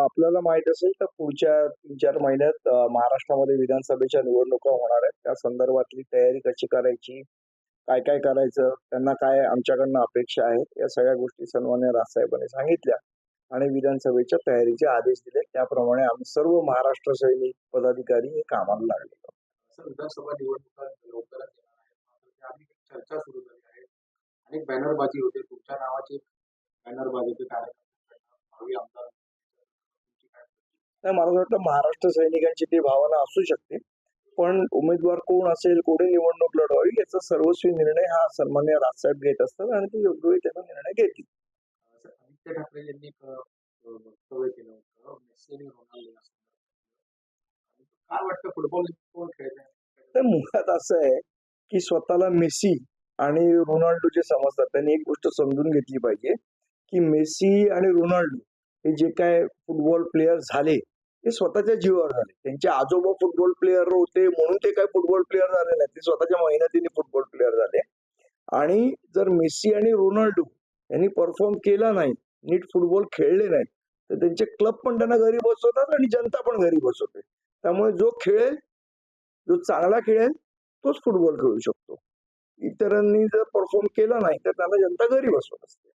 आपल्याला माहीत असेल तर पुढच्या तीन चार महिन्यात महाराष्ट्रामध्ये विधानसभेच्या निवडणुका होणार आहेत. त्या संदर्भातली तयारी कशी करायची? काय काय करायचं? त्यांना काय आमच्याकडनं अपेक्षा आहेत? या सगळ्या गोष्टी सन्मान्य राजसाहेबांनी सांगितल्या आणि विधानसभेच्या तयारीचे आदेश दिले. त्याप्रमाणे आम्ही सर्व महाराष्ट्र सैनिक पदाधिकारी हे कामाला लागले. विधानसभा निवडणुका लवकरच चर्चा सुरू झाली आहे. अनेक बॅनरबाजी होते. तुमच्या नावाची बॅनरबाजी होते. आमदार तुमची काय प्रतिक्रिया? नाही मला असं वाटतं महाराष्ट्र सैनिकांची ती भावना असू शकते. पण उमेदवार कोण असेल कोणी निवडणूक लढवावी याचा सर्वस्वी निर्णय हा सन्मान्य राजसाहेब घेत असतात आणि ते योग्य वेळी त्याचा निर्णय घेतील. आदित्य ठाकरे यांनी वक्तव्य केलं होतं. काय वाटतं फुटबॉल कोण तर मुळात असं आहे की स्वतःला मेसी आणि रोनाल्डो जे समजतात त्यांनी एक गोष्ट समजून घेतली पाहिजे की मेसी आणि रोनाल्डो हे जे काय फुटबॉल प्लेयर झाले ते स्वतःच्या जीवावर झाले. त्यांचे आजोबा फुटबॉल प्लेयर होते म्हणून ते काय फुटबॉल प्लेयर झाले नाही. ते स्वतःच्या मेहनतीने फुटबॉल प्लेयर झाले. आणि जर मेस्सी आणि रोनाल्डो यांनी परफॉर्म केला नाही नीट फुटबॉल खेळले नाही तर त्यांचे क्लब पण त्यांना घरी बसवतात आणि जनता पण घरी बसवते. त्यामुळे जो खेळेल जो चांगला खेळेल तोच फुटबॉल खेळू शकतो. इतरांनी जर परफॉर्म केला नाही तर त्यांना जनता घरी बसवत असते.